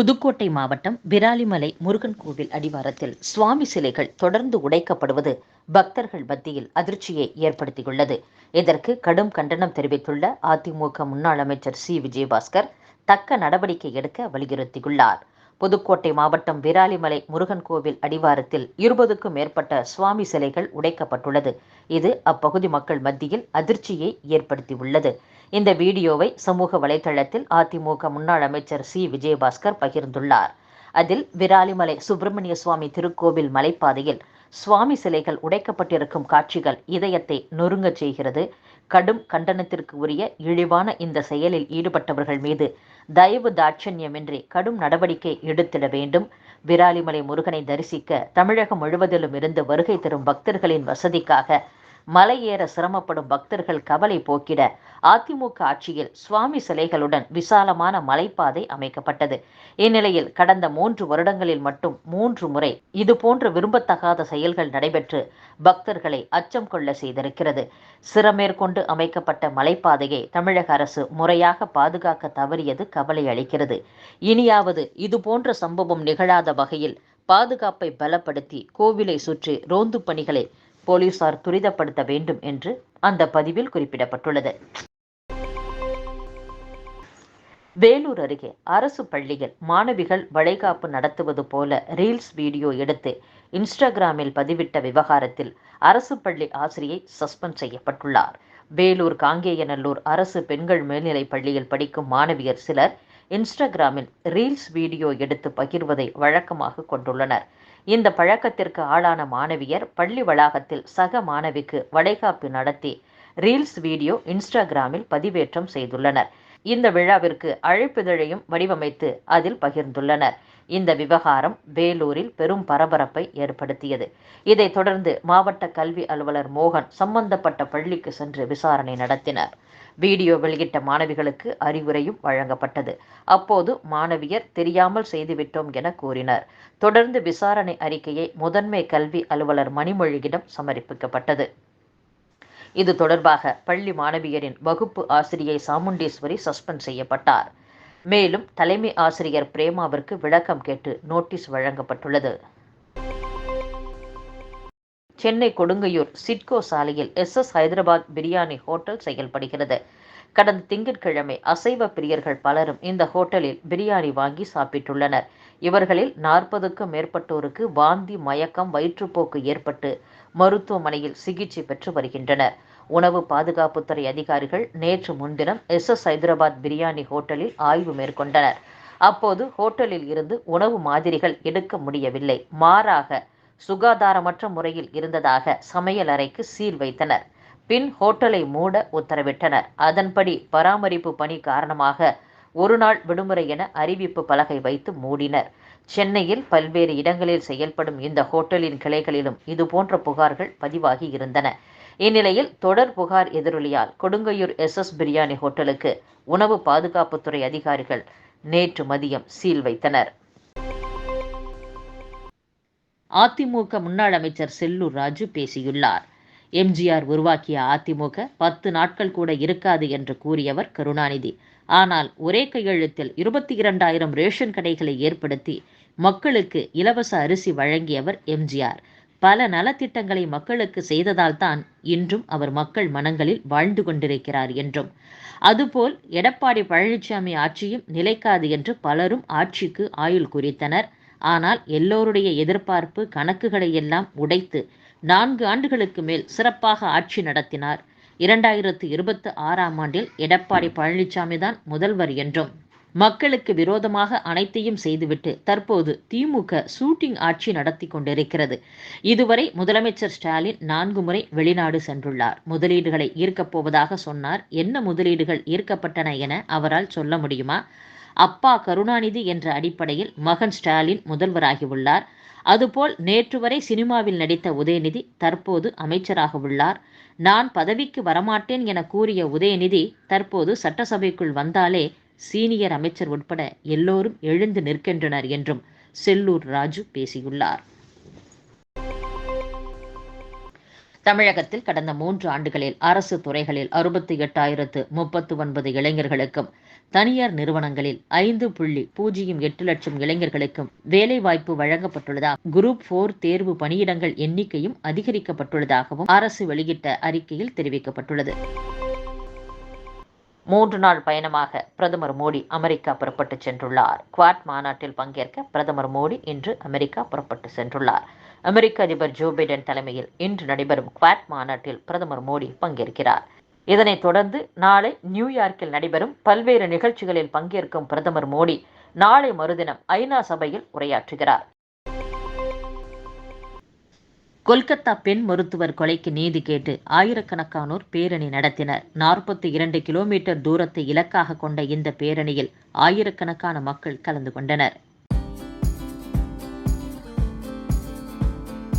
புதுக்கோட்டை மாவட்டம் விராலிமலை முருகன் கோவில் அடிவாரத்தில் சுவாமி சிலைகள் தொடர்ந்து உடைக்கப்படுவது பக்தர்கள் மத்தியில் அதிர்ச்சியை ஏற்படுத்தியுள்ளது. இதற்கு கடும் கண்டனம் தெரிவித்துள்ள அதிமுக முன்னாள் அமைச்சர் சி. விஜயபாஸ்கர் தக்க நடவடிக்கை எடுக்க வலியுறுத்தியுள்ளார். புதுக்கோட்டை மாவட்டம் விராலிமலை முருகன் கோவில் அடிவாரத்தில் இருபதுக்கும் மேற்பட்ட சுவாமி சிலைகள் உடைக்கப்பட்டுள்ளது. இது அப்பகுதி மக்கள் மத்தியில் அதிர்ச்சியை ஏற்படுத்தியுள்ளது. இந்த வீடியோவை சமூக வலைதளத்தில் அதிமுக முன்னாள் அமைச்சர் சி. விஜயபாஸ்கர் பகிர்ந்துள்ளார். அதில் விராலிமலை சுப்பிரமணிய சுவாமி திருக்கோவில் மலைப்பாதையில் சுவாமி சிலைகள் உடைக்கப்பட்டிருக்கும் காட்சிகள் இதயத்தை நொறுங்கச் செய்கிறது. கடும் கண்டனத்திற்கு உரிய இழிவான இந்த செயலில் ஈடுபட்டவர்கள் மீது தயவு தாட்சண்யமின்றி கடும் நடவடிக்கை எடுத்திட வேண்டும். விராலிமலை முருகனை தரிசிக்க தமிழகம் முழுவதிலும் இருந்து வருகை தரும் பக்தர்களின் வசதிக்காக மலை ஏற சிரமப்படும் பக்தர்கள் கவலை போக்கிட அதிமுக ஆட்சியில் சுவாமி சிலைகளுடன் விசாலமான மலைப்பாதை அமைக்கப்பட்டது. இந்நிலையில் கடந்த மூன்று வருடங்களில் மட்டும் மூன்று முறை இதுபோன்ற விரும்பத்தகாத செயல்கள் நடைபெற்று பக்தர்களை அச்சம் கொள்ள செய்திருக்கிறது. சிறமேற்கொண்டு அமைக்கப்பட்ட மலைப்பாதையை தமிழக அரசு முறையாக பாதுகாக்க தவறியது கவலை அளிக்கிறது. இனியாவது இதுபோன்ற சம்பவம் நிகழாத வகையில் பாதுகாப்பை பலப்படுத்தி கோவிலை சுற்றி ரோந்து பணிகளை போலீசார் துரிதப்படுத்த வேண்டும் என்று அந்த பதிவில் குறிப்பிடப்பட்டுள்ளது. வேலூர் அருகே அரசு பள்ளியில் மாணவிகள் வளைகாப்பு நடத்துவது போல ரீல்ஸ் வீடியோ எடுத்து இன்ஸ்டாகிராமில் பதிவிட்ட விவகாரத்தில் அரசு பள்ளி ஆசிரியை சஸ்பெண்ட் செய்யப்பட்டுள்ளார். வேலூர் காங்கேயநல்லூர் அரசு பெண்கள் மேல்நிலைப் பள்ளியில் படிக்கும் மாணவியர் சிலர் இன்ஸ்டாகிராமில் ரீல்ஸ் வீடியோ எடுத்து பகிர்வதை வழக்கமாக கொண்டுள்ளனர். இந்த பழக்கத்திற்கு ஆளான மாணவியர் பள்ளி வளாகத்தில் சக மாணவிக்கு வளைகாப்பு நடத்தி ரீல்ஸ் வீடியோ இன்ஸ்டாகிராமில் பதிவேற்றம் செய்துள்ளனர். இந்த விழாவிற்கு அழைப்பிதழையும் வடிவமைத்து அதில் பகிர்ந்துள்ளனர். இந்த விவகாரம் வேலூரில் பெரும் பரபரப்பை ஏற்படுத்தியது. இதைத் தொடர்ந்து மாவட்ட கல்வி அலுவலர் மோகன் சம்பந்தப்பட்ட பள்ளிக்கு சென்று விசாரணை நடத்தினார். வீடியோ வெளியிட்ட மாணவிகளுக்கு அறிவுரையும் வழங்கப்பட்டது. அப்போது மாணவியர் தெரியாமல் செய்துவிட்டோம் என கூறினர். தொடர்ந்து விசாரணை அறிக்கையை முதன்மை கல்வி அலுவலர் மணிமொழியிடம் சமர்ப்பிக்கப்பட்டது. இது தொடர்பாக பள்ளி மாணவியரின் வகுப்பு ஆசிரியை சாமுண்டீஸ்வரி சஸ்பெண்ட் செய்யப்பட்டார். மேலும் தலைமை ஆசிரியர் பிரேமாவிற்கு விளக்கம் கேட்டு நோட்டீஸ் வழங்கப்பட்டுள்ளது. சென்னை கொடுங்கையூர் சிட்கோ சாலையில் S S Hyderabad biryani hotel செயல்படுகிறது. கடந்த திங்கட்கிழமை அசைவ பிரியர்கள் பலரும் இந்த ஹோட்டலில் பிரியாணி வாங்கி சாப்பிட்டுள்ளனர். இவர்களில் நாற்பதுக்கும் மேற்பட்டோருக்கு வாந்தி மயக்கம் வயிற்றுப்போக்கு ஏற்பட்டு மருத்துவமனையில் சிகிச்சை பெற்று வருகின்றனர். உணவு பாதுகாப்புத்துறை அதிகாரிகள் நேற்று முன்தினம் எஸ் எஸ் ஹைதராபாத் பிரியாணி ஹோட்டலில் ஆய்வு மேற்கொண்டனர். அப்போது ஹோட்டலில் இருந்து உணவு மாதிரிகள் எடுக்க முடியவில்லை. மாறாக சுகாதாரமற்ற முறையில் இருந்ததாக சமையல் அறைக்கு சீல் வைத்தனர். பின் ஹோட்டலை மூட உத்தரவிட்டனர். அதன்படி பராமரிப்பு பணி காரணமாக ஒரு நாள் விடுமுறை என அறிவிப்பு பலகை வைத்து மூடினர். சென்னையில் பல்வேறு இடங்களில் செயல்படும் இந்த ஹோட்டலின் கிளைகளிலும் இதுபோன்ற புகார்கள் பதிவாகி இருந்தன. இந்நிலையில் தொடர் புகார் எதிரொலியால் கொடுங்கையூர் எஸ் எஸ் பிரியாணி ஹோட்டலுக்கு உணவு பாதுகாப்புத்துறை அதிகாரிகள் நேற்று மதியம் சீல் வைத்தனர். அதிமுக முன்னாள் அமைச்சர் செல்லூர் ராஜு பேசியுள்ளார். எம்ஜிஆர் உருவாக்கிய அதிமுக பத்து நாட்கள் கூட இருக்காது என்று கூறியவர் கருணாநிதி. ஆனால் ஒரே கையெழுத்தில் இருபத்தி இரண்டாயிரம் ரேஷன் கடைகளை ஏற்படுத்தி மக்களுக்கு இலவச அரிசி வழங்கியவர் எம்ஜிஆர். பல நலத்திட்டங்களை மக்களுக்கு செய்ததால் தான் இன்றும் அவர் மக்கள் மனங்களில் வாழ்ந்து கொண்டிருக்கிறார் என்றும். அதுபோல் எடப்பாடி பழனிசாமி ஆட்சியும் நிலைக்காது என்று பலரும் ஆட்சிக்கு ஆயுள் குறித்தனர். ஆனால் எல்லோருடைய எதிர்பார்ப்பு கணக்குகளை எல்லாம் உடைத்து நான்கு ஆண்டுகளுக்கு மேல் சிறப்பாக ஆட்சி நடத்தினார். இரண்டாயிரத்து இருபத்தி ஆறாம் ஆண்டில் எடப்பாடி பழனிசாமி தான் முதல்வர் என்றும். மக்களுக்கு விரோதமாக அனைத்தையும் செய்துவிட்டு தற்போது திமுக ஷூட்டிங் ஆட்சி நடத்தி கொண்டிருக்கிறது. இதுவரை முதலமைச்சர் ஸ்டாலின் நான்கு முறை வெளிநாடு சென்றுள்ளார். முதலீடுகளை ஈர்க்கப் போவதாக சொன்னார். என்ன முதலீடுகள் ஈர்க்கப்பட்டன என அவரால் சொல்ல முடியுமா? அப்பா கருணாநிதி என்ற அடிப்படையில் மகன் ஸ்டாலின் முதல்வராகியுள்ளார். அதுபோல் நேற்று வரை சினிமாவில் நடித்த உதயநிதி தற்போது அமைச்சராக உள்ளார் நான் பதவிக்கு வரமாட்டேன் என கூறிய உதயநிதி தற்போது சட்டசபைக்குள் வந்தாலே சீனியர் அமைச்சர் உட்பட எல்லோரும் எழுந்து நிற்கின்றனர் என்றும் செல்லூர் ராஜு பேசியுள்ளார். தமிழகத்தில் கடந்த மூன்று ஆண்டுகளில் அரசு துறைகளில் அறுபத்தி எட்டாயிரத்து முப்பத்து ஒன்பது இளைஞர்களுக்கும் தனியார் நிறுவனங்களில் ஐந்து புள்ளி பூஜ்ஜியம் எட்டு லட்சம் இளைஞர்களுக்கும் வேலைவாய்ப்பு வழங்கப்பட்டுள்ளதாக குரூப் போர் தேர்வு பணியிடங்கள் எண்ணிக்கையும் அதிகரிக்கப்பட்டுள்ளதாகவும் அரசு வெளியிட்ட அறிக்கையில் தெரிவிக்கப்பட்டுள்ளது. மூன்று நாள் பயணமாக பிரதமர் மோடி அமெரிக்கா புறப்பட்டு சென்றுள்ளார். குவாட் மாநாட்டில் பங்கேற்க பிரதமர் மோடி இன்று அமெரிக்கா புறப்பட்டு சென்றுள்ளார். அமெரிக்க அதிபர் ஜோ பைடன் தலைமையில் இன்று நடைபெறும் குவாட் மாநாட்டில் பிரதமர் மோடி பங்கேற்கிறார். இதனைத் தொடர்ந்து நாளை நியூயார்க்கில் நடைபெறும் பல்வேறு நிகழ்ச்சிகளில் பங்கேற்கும் பிரதமர் மோடி நாளை மறுதினம் ஐநா சபையில் உரையாற்றுகிறார். கொல்கத்தா பெண் மருத்துவர் கொலைக்கு நீதி கேட்டு ஆயிரக்கணக்கானோர் பேரணி நடத்தினர். நாற்பத்தி இரண்டு கிலோமீட்டர் தூரத்தை இலக்காக கொண்ட இந்த பேரணியில் ஆயிரக்கணக்கான மக்கள் கலந்து கொண்டனர்.